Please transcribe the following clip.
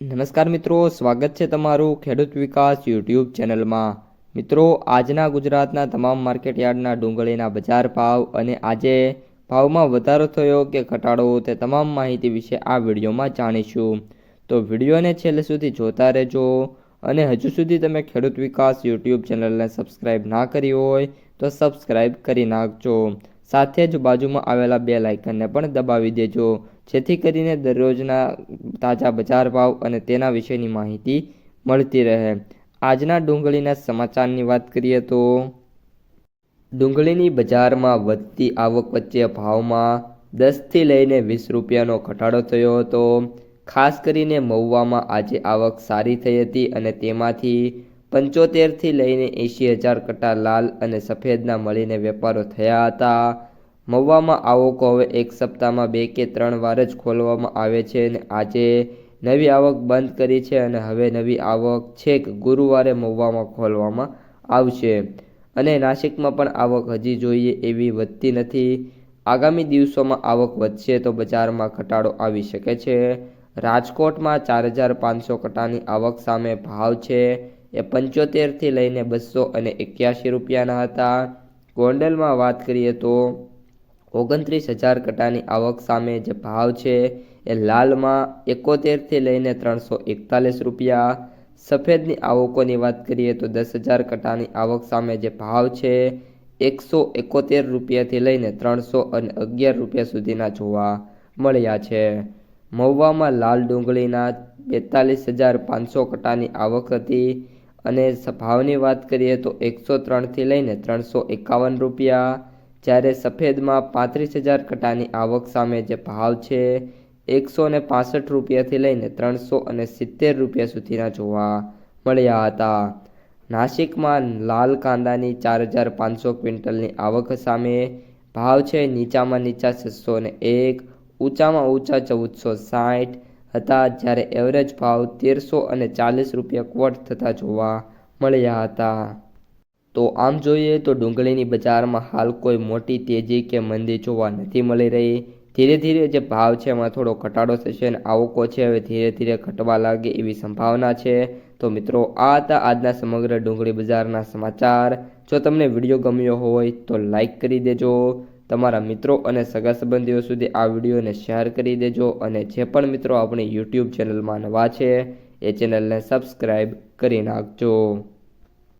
નમસ્કાર મિત્રો, સ્વાગત છે તમારું ખેડૂત વિકાસ યુટ્યુબ ચેનલમાં. મિત્રો, આજના ગુજરાતના તમામ માર્કેટ યાર્ડના ડુંગળીના બજાર ભાવ અને આજે ભાવમાં વધારો થયો કે ઘટાડો તે તમામ માહિતી વિશે આ વિડીયોમાં જાણીશું. તો વિડીયોને છેલ્લે સુધી જોતા રહેજો અને હજુ સુધી તમે ખેડૂત વિકાસ યુટ્યુબ ચેનલને સબસ્ક્રાઇબ ના કરી હોય તો સબસ્ક્રાઇબ કરી નાખજો. સાથે જ બાજુમાં આવેલા બે લાઇકનને પણ દબાવી દેજો. જેથી કરીને દરરોજના તાજા બજાર ભાવ અને તેના વિશેની માહિતી મળતી રહે. આજના ડુંગળીના સમાચારની વાત કરીએ તો ડુંગળીની બજારમાં વધતી આવક વચ્ચે ભાવમાં દસથી લઈને વીસ રૂપિયાનો ઘટાડો થયો હતો. ખાસ કરીને મહુવામાં આજે આવક સારી થઈ હતી અને તેમાંથી પંચોતેરથી લઈને એંશી હજાર કટ્ટા લાલ અને સફેદના મળીને વેપારો થયા હતા. મહુવામાં આવકો હવે એક સપ્તાહમાં બે કે ત્રણ વાર જ ખોલવામાં આવે છે અને આજે નવી આવક બંધ કરી છે અને હવે નવી આવક છેક ગુરુવારે મહુવામાં ખોલવામાં આવશે. અને નાસિકમાં પણ આવક હજી જોઈએ એવી વધતી નથી. આગામી દિવસોમાં આવક વધશે તો બજારમાં ઘટાડો આવી શકે છે. રાજકોટમાં ચાર હજાર પાંચસો કટાની આવક સામે ભાવ છે. એ પંચોતેરથી લઈને બસો અને એક્યાસી રૂપિયાના હતા. ગોંડલમાં વાત કરીએ તો ઓગણત્રીસ હજાર કટાની આવક સામે જે ભાવ છે એ લાલમાં એકોતેરથી લઈને ત્રણસો એકતાલીસ રૂપિયા. સફેદની આવકોની વાત કરીએ તો દસ હજાર કટાની આવક સામે જે ભાવ છે એકસો એકોતેર રૂપિયાથી લઈને ત્રણસો અને અગિયાર રૂપિયા સુધીના જોવા મળ્યા છે. મહુવામાં લાલ ડુંગળીના બેતાલીસ હજાર પાંચસો કટાની આવક હતી. અને ભાવની વાત કરીએ તો એકસો ત્રણથી લઈને ત્રણસો એકાવન રૂપિયા. જ્યારે સફેદમાં પાંત્રીસ હજાર કટાની આવક સામે જે ભાવ છે, એકસો ને પાસઠ રૂપિયાથી લઈને ત્રણસો અને સિત્તેર રૂપિયા સુધીના જોવા મળ્યા હતા. નાસિકમાં લાલ કાંદાની ચાર હજાર પાંચસો ક્વિન્ટલની આવક સામે ભાવ છે, નીચામાં નીચા છસો ને એક, ઊંચામાં ઊંચા ચૌદસો સાઠ હતા જ્યારે એવરેજ ભાવ તેરસો અને ચાલીસ રૂપિયા ક્વોટ થતા જોવા મળ્યા હતા. તો આમ જોઈએ તો ડુંગળીની બજારમાં હાલ કોઈ મોટી તેજી કે મંદી જોવા નથી મળી રહી. ધીરે ધીરે જે ભાવ છે એમાં થોડો ઘટાડો થશે અને આવકો છે હવે ધીરે ધીરે ઘટવા લાગે એવી સંભાવના છે. તો મિત્રો, આ હતા આજના સમગ્ર ડુંગળી બજારના સમાચાર. જો તમને વીડિયો ગમ્યો હોય તો લાઈક કરી દેજો. તમારા મિત્રો અને સગા સંબંધીઓ સુધી આ વિડીયોને શેર કરી દેજો અને જે પણ મિત્રો આપણી યુટ્યુબ ચેનલમાં નવા છે, એ ચેનલને સબસ્ક્રાઈબ કરી નાખજો.